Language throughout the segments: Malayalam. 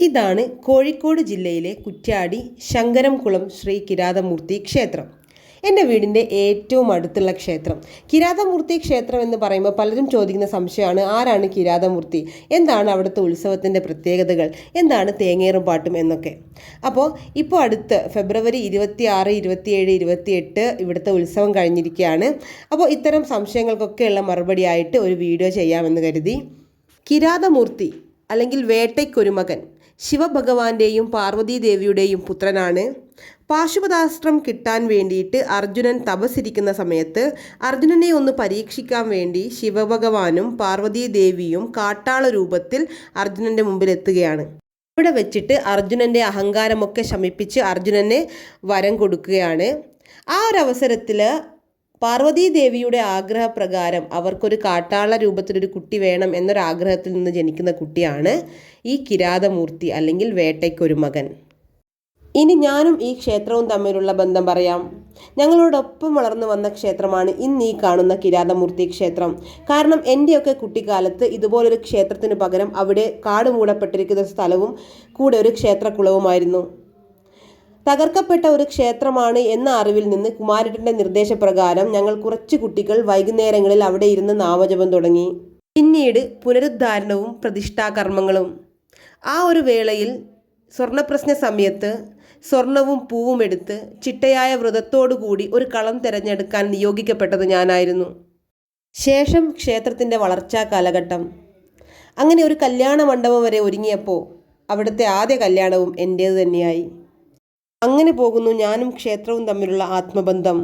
ഇതാണ് കോഴിക്കോട് ജില്ലയിലെ കുറ്റ്യാടി ശങ്കരംകുളം ശ്രീ കിരാതമൂർത്തി ക്ഷേത്രം. എന്റെ വീടിന്റെ ഏറ്റവും അടുത്തുള്ള ക്ഷേത്രം. കിരാതമൂർത്തി ക്ഷേത്രം എന്ന് പറയുമ്പോൾ പലരും ചോദിക്കുന്ന സംശയമാണ് ആരാണ് കിരാതമൂർത്തി? എന്താണ് അവിടുത്തെ ഉത്സവത്തിന്റെ പ്രത്യേകതകൾ? എന്താണ് തേങ്ങേറും പാട്ടും എന്നൊക്കെ. അപ്പോൾ ഇപ്പോൾ അടുത്ത് ഫെബ്രുവരി ഇരുപത്തി ആറ് ഇരുപത്തിയേഴ് ഇരുപത്തിയെട്ട് ഇവിടുത്തെ ഉത്സവം കഴിഞ്ഞിരിക്കുകയാണ്. അപ്പോൾ ഇത്തരം സംശയങ്ങൾക്കൊക്കെയുള്ള മറുപടിയായിട്ട് ഒരു വീഡിയോ ചെയ്യാമെന്ന് കരുതി. കിരാതമൂർത്തി അല്ലെങ്കിൽ വേട്ടയ്ക്കൊരുമകൻ ശിവഭഗവാന്റെയും പാർവതീദേവിയുടെയും പുത്രനാണ്. പാശുപതാസ്ത്രം കിട്ടാൻ വേണ്ടിയിട്ട് അർജുനൻ തപസിരിക്കുന്ന സമയത്ത് അർജുനനെ ഒന്ന് പരീക്ഷിക്കാൻ വേണ്ടി ശിവഭഗവാനും പാർവതീദേവിയും കാട്ടാള രൂപത്തിൽ അർജുനന്റെ മുമ്പിൽ എത്തുകയാണ് ഇവിടെ വെച്ചിട്ട് അർജുനന്റെ അഹങ്കാരമൊക്കെ ശമിപ്പിച്ച് അർജുനനെ വരം കൊടുക്കുകയാണ്. ആ ഒരു അവസരത്തിൽ പാർവതീദേവിയുടെ ആഗ്രഹപ്രകാരം അവർക്കൊരു കാട്ടാള രൂപത്തിലൊരു കുട്ടി വേണം എന്നൊരാഗ്രഹത്തിൽ നിന്ന് ജനിക്കുന്ന കുട്ടിയാണ് ഈ കിരാതമൂർത്തി അല്ലെങ്കിൽ വേട്ടയ്ക്കൊരു മകൻ. ഇനി ഞാനും ഈ ക്ഷേത്രവും തമ്മിലുള്ള ബന്ധം പറയാം. ഞങ്ങളോടൊപ്പം വളർന്നു വന്ന ക്ഷേത്രമാണ് ഇന്ന് ഈ കാണുന്ന കിരാതമൂർത്തി ക്ഷേത്രം. കാരണം എന്റെയൊക്കെ കുട്ടിക്കാലത്ത് ഇതുപോലൊരു ക്ഷേത്രത്തിന് പകരം അവിടെ കാട് മൂടപ്പെട്ടിരിക്കുന്ന സ്ഥലവും കൂടെ ഒരു ക്ഷേത്രക്കുളവുമായിരുന്നു. തകർക്കപ്പെട്ട ഒരു ക്ഷേത്രമാണ് എന്ന അറിവിൽ നിന്ന് കുമാരട്ടന്റെ നിർദ്ദേശപ്രകാരം ഞങ്ങൾ കുറച്ച് കുട്ടികൾ വൈകുന്നേരങ്ങളിൽ അവിടെ ഇരുന്ന് നാമജപം തുടങ്ങി. പിന്നീട് പുനരുദ്ധാരണവും പ്രതിഷ്ഠാകർമ്മങ്ങളും. ആ ഒരു വേളയിൽ സ്വർണപ്രശ്ന സമയത്ത് സ്വർണവും പൂവും എടുത്ത് ചിട്ടയായ വ്രതത്തോടുകൂടി ഒരു കളം തിരഞ്ഞെടുക്കാൻ നിയോഗിക്കപ്പെട്ടത് ഞാനായിരുന്നു. ശേഷം ക്ഷേത്രത്തിന്റെ വളർച്ചാ കാലഘട്ടം. അങ്ങനെ ഒരു കല്യാണ മണ്ഡപം വരെ ഒരുങ്ങിയപ്പോൾ അവിടുത്തെ ആദ്യ കല്യാണവും എന്റേത് തന്നെയായി. അങ്ങനെ പോകുന്നു ഞാനും ക്ഷേത്രവും തമ്മിലുള്ള ആത്മബന്ധം.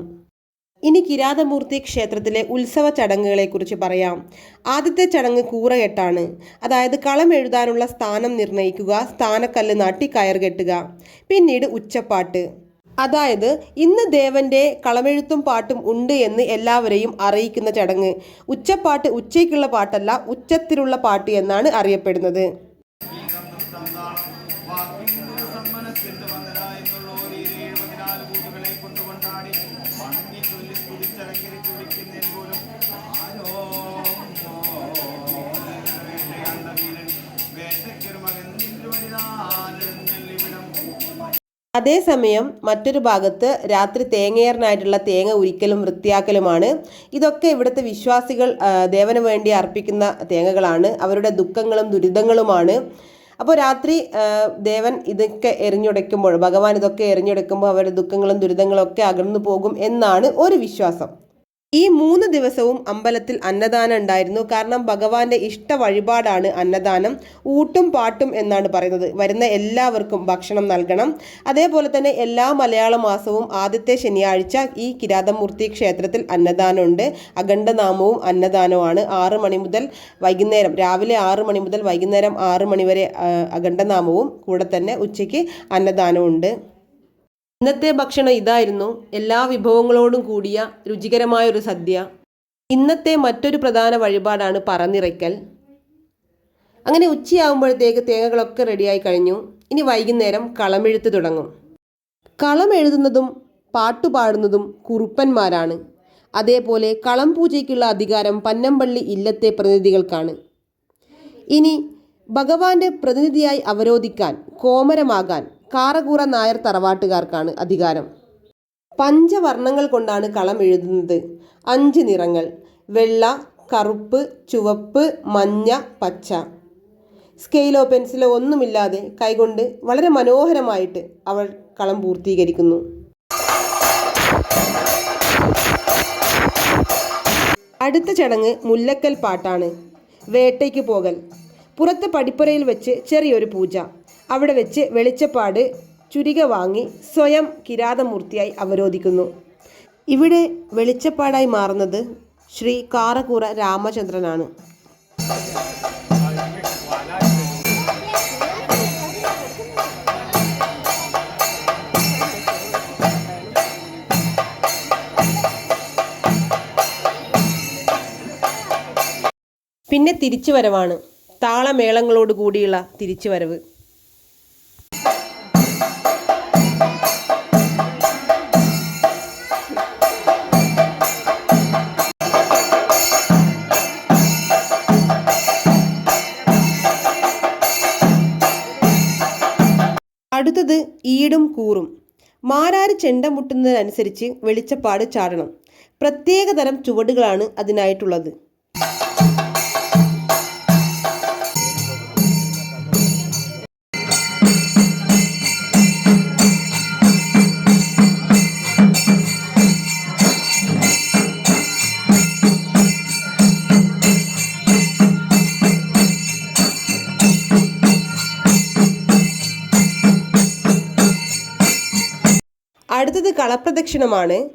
ഇനി കിരാതമൂർത്തി ക്ഷേത്രത്തിലെ ഉത്സവ ചടങ്ങുകളെക്കുറിച്ച് പറയാം. ആദ്യത്തെ ചടങ്ങ് കൂറകെട്ടാണ്. അതായത് കളം എഴുതാനുള്ള സ്ഥാനം നിർണയിക്കുക സ്ഥാനക്കല്ല് നാട്ടി കയർ കെട്ടുക പിന്നീട് ഉച്ചപ്പാട്ട്. അതായത് ഇന്ന് ദേവന്റെ കളമെഴുത്തും പാട്ടും ഉണ്ട് എന്ന് എല്ലാവരെയും അറിയിക്കുന്ന ചടങ്ങ്. ഉച്ചപ്പാട്ട് ഉച്ചയ്ക്കുള്ള പാട്ടല്ല ഉച്ചത്തിലുള്ള പാട്ട് എന്നാണ് അറിയപ്പെടുന്നത്. അതേസമയം മറ്റൊരു ഭാഗത്ത് രാത്രി തേങ്ങയേറിനായിട്ടുള്ള തേങ്ങ ഉരിക്കലും വൃത്തിയാക്കലുമാണ്. ഇതൊക്കെ ഇവിടുത്തെ വിശ്വാസികൾ ദേവന് വേണ്ടി അർപ്പിക്കുന്ന തേങ്ങകളാണ്. അവരുടെ ദുഃഖങ്ങളും ദുരിതങ്ങളുമാണ്. അപ്പോൾ രാത്രി ദേവൻ ഇതൊക്കെ എറിഞ്ഞുടയ്ക്കുമ്പോൾ ഭഗവാൻ ഇതൊക്കെ എറിഞ്ഞുടയ്ക്കുമ്പോൾ അവരുടെ ദുഃഖങ്ങളും ദുരിതങ്ങളും ഒക്കെ അകന്നു പോകും എന്നാണ് ഒരു വിശ്വാസം. ഈ മൂന്ന് ദിവസവും അമ്പലത്തിൽ അന്നദാനം ഉണ്ടായിരുന്നു. കാരണം ഭഗവാന്റെ ഇഷ്ട വഴിപാടാണ് അന്നദാനം. ഊട്ടും പാട്ടും എന്നാണ് പറയുന്നത്. വരുന്ന എല്ലാവർക്കും ഭക്ഷണം നൽകണം. അതേപോലെ തന്നെ എല്ലാ മലയാള മാസവും ആദ്യത്തെ ശനിയാഴ്ച ഈ കിരാതമൂർത്തി ക്ഷേത്രത്തിൽ അന്നദാനമുണ്ട്. അഖണ്ഡനാമവും അന്നദാനമാണ് ആറ് മണി മുതൽ വൈകുന്നേരം രാവിലെ ആറ് മണി മുതൽ വൈകുന്നേരം ആറ് മണി വരെ അഖണ്ഡനാമവും കൂടെ തന്നെ ഉച്ചയ്ക്ക് അന്നദാനവും ഉണ്ട് ഇന്നത്തെ ഭക്ഷണം ഇതായിരുന്നു എല്ലാ വിഭവങ്ങളോടും കൂടിയ രുചികരമായ ഒരു സദ്യ. ഇന്നത്തെ മറ്റൊരു പ്രധാന വഴിപാടാണ് പറന്നിറയ്ക്കൽ. അങ്ങനെ ഉച്ചയാകുമ്പോഴത്തേക്ക് തേങ്ങകളൊക്കെ റെഡിയായി കഴിഞ്ഞു. ഇനി വൈകുന്നേരം കളമെഴുത്ത് തുടങ്ങും. കളം എഴുതുന്നതും പാട്ടുപാടുന്നതും കുറുപ്പന്മാരാണ്. അതേപോലെ കളം പൂജയ്ക്കുള്ള അധികാരം പന്നമ്പള്ളി ഇല്ലത്തെ പ്രതിനിധികൾക്കാണ്. ഇനി ഭഗവാന്റെ പ്രതിനിധിയായി അവരോധിക്കാൻ കോമരമാകാൻ കാറകൂറ നായർ തറവാട്ടുകാർക്കാണ് അധികാരം. പഞ്ചവർണങ്ങൾ കൊണ്ടാണ് കളം എഴുതുന്നത്. അഞ്ച് നിറങ്ങൾ. വെള്ള കറുപ്പ് ചുവപ്പ് മഞ്ഞ പച്ച. സ്കെയിലോ പെൻസിലോ ഒന്നുമില്ലാതെ കൈകൊണ്ട് വളരെ മനോഹരമായിട്ട് അവൾ കളം പൂർത്തീകരിക്കുന്നു. അടുത്ത ചടങ്ങ് മുല്ലക്കൽ പാട്ടാണ്. വേട്ടയ്ക്ക് പോകൽ. പുറത്ത് പടിപ്പുരയിൽ വെച്ച് ചെറിയൊരു പൂജ. അവിടെ വെച്ച് വെളിച്ചപ്പാട് ചുരിക വാങ്ങി സ്വയം കിരാതമൂർത്തിയായി അവരോധിക്കുന്നു. ഇവിടെ വെളിച്ചപ്പാടായി മാറുന്നത് ശ്രീ കാറക്കൂറ രാമചന്ദ്രനാണ്. പിന്നെ തിരിച്ചുവരവാണ്. താളമേളങ്ങളോട് കൂടിയുള്ള തിരിച്ചുവരവ്. ഈടും കൂറും. മാരാര് ചെണ്ട മുട്ടുന്നതിനനുസരിച്ച് വെളിച്ചപ്പാട് ചാടണം. പ്രത്യേകതരം ചുവടുകളാണ് അതിനായിട്ടുള്ളത്. കളപ്രദക്ഷിണമാണ്.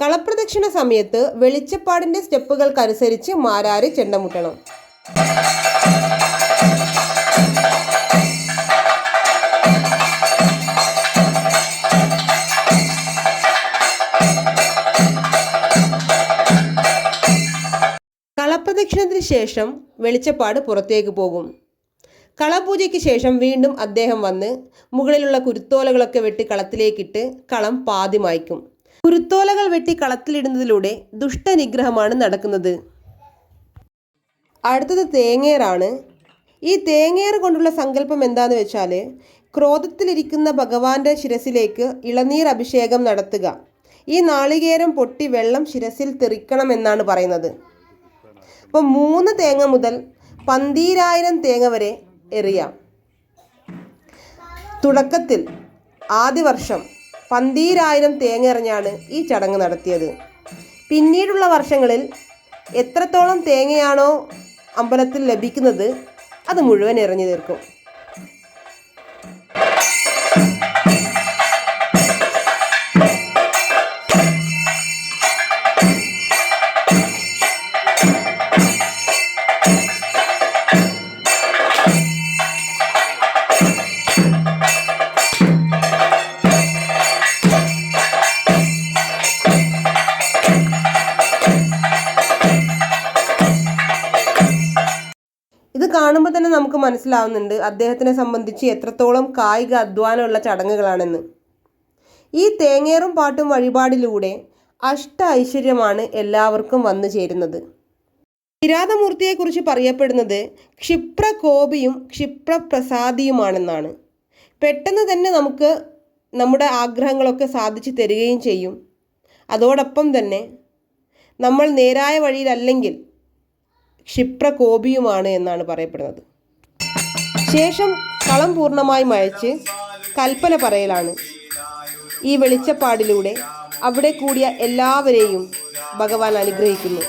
കളപ്രദക്ഷിണ സമയത്ത് വെളിച്ചപ്പാടിന്റെ സ്റ്റെപ്പുകൾക്കനുസരിച്ച് മാരാരി ചെണ്ടമുട്ടണം. കളപ്രദക്ഷിണത്തിന് ശേഷം വെളിച്ചപ്പാട് പുറത്തേക്ക് പോകും. കളപൂജയ്ക്ക് ശേഷം വീണ്ടും അദ്ദേഹം വന്ന് മുകളിലുള്ള കുരുത്തോലകളൊക്കെ വെട്ടി കളത്തിലേക്കിട്ട് കളം പാതി മായ്ക്കും. കുരുത്തോലകൾ വെട്ടി കളത്തിലിടുന്നതിലൂടെ ദുഷ്ടനിഗ്രഹമാണ് നടക്കുന്നത്. അടുത്തത് തേങ്ങേറാണ്. ഈ തേങ്ങേറ് കൊണ്ടുള്ള സങ്കല്പം എന്താന്ന് വെച്ചാൽ ക്രോധത്തിലിരിക്കുന്ന ഭഗവാന്റെ ശിരസിലേക്ക് ഇളനീർ അഭിഷേകം നടത്തുക. ഈ നാളികേരം പൊട്ടി വെള്ളം ശിരസിൽ തെറിക്കണം എന്നാണ് പറയുന്നത്. അപ്പോൾ മൂന്ന് തേങ്ങ മുതൽ പന്തീരായിരം തേങ്ങ വരെ എറിയാം. തുടക്കത്തിൽ ആദ്യ വർഷം പന്തീരായിരം തേങ്ങ എറിഞ്ഞാണ് ഈ ചടങ്ങ് നടത്തിയത്. പിന്നീടുള്ള വർഷങ്ങളിൽ എത്രത്തോളം തേങ്ങയാണോ അമ്പലത്തിൽ ലഭിക്കുന്നത് അത് മുഴുവൻ എറിഞ്ഞു തീർക്കും. നമുക്ക് മനസ്സിലാവുന്നുണ്ട് അദ്ദേഹത്തിനെ സംബന്ധിച്ച് എത്രത്തോളം കായിക അധ്വാനമുള്ള ചടങ്ങുകളാണെന്ന്. ഈ തേങ്ങേറും പാട്ടും വഴിപാടിലൂടെ അഷ്ട ഐശ്വര്യമാണ് എല്ലാവർക്കും വന്നു ചേരുന്നത്. കിരാതമൂർത്തിയെക്കുറിച്ച് പറയപ്പെടുന്നത് ക്ഷിപ്രകോപിയും ക്ഷിപ്രപ്രസാദിയുമാണെന്നാണ്. പെട്ടെന്ന് തന്നെ നമുക്ക് നമ്മുടെ ആഗ്രഹങ്ങളൊക്കെ സാധിച്ചു തരികയും ചെയ്യും. അതോടൊപ്പം തന്നെ നമ്മൾ നേരായ വഴിയിലല്ലെങ്കിൽ ക്ഷിപ്രകോപിയുമാണ് എന്നാണ് പറയപ്പെടുന്നത്. ശേഷം കളം പൂർണമായി മയച്ച് കൽപ്പന പറയലാണ്. ഈ വെളിച്ചപ്പാടിലൂടെ അവിടെ കൂടിയ എല്ലാവരെയും ഭഗവാൻ അനുഗ്രഹിക്കുന്നു.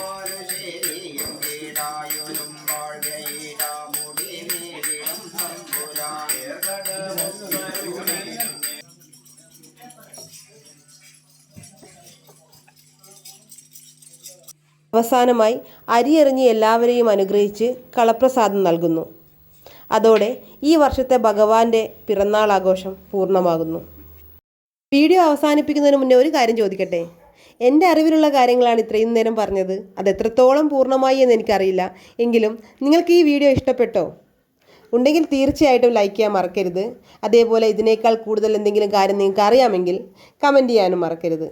അവസാനമായി അരിയെറിഞ്ഞ് എല്ലാവരെയും അനുഗ്രഹിച്ച് കളപ്രസാദം നൽകുന്നു. അതോടെ ഈ വർഷത്തെ ഭഗവാന്റെ പിറന്നാൾ ആഘോഷം പൂർണമാകുന്നു. വീഡിയോ അവസാനിപ്പിക്കുന്നതിന് മുന്നേ ഒരു കാര്യം ചോദിക്കട്ടെ? എന്റെ അറിവിലുള്ള കാര്യങ്ങളാണ് ഇത്രയും നേരം പറഞ്ഞത്. അത് എത്രത്തോളം പൂർണമായി എന്ന് എനിക്കറിയില്ല. എങ്കിലും നിങ്ങൾക്ക് ഈ വീഡിയോ ഇഷ്ടപ്പെട്ടോ? ഉണ്ടെങ്കിൽ തീർച്ചയായിട്ടും ലൈക്ക് ചെയ്യാൻ മറക്കരുത്. അതേപോലെ ഇതിനേക്കാൾ കൂടുതൽ എന്തെങ്കിലും കാര്യം നിങ്ങൾക്ക് അറിയാമെങ്കിൽ കമന്റ് ചെയ്യാനും മറക്കരുത്.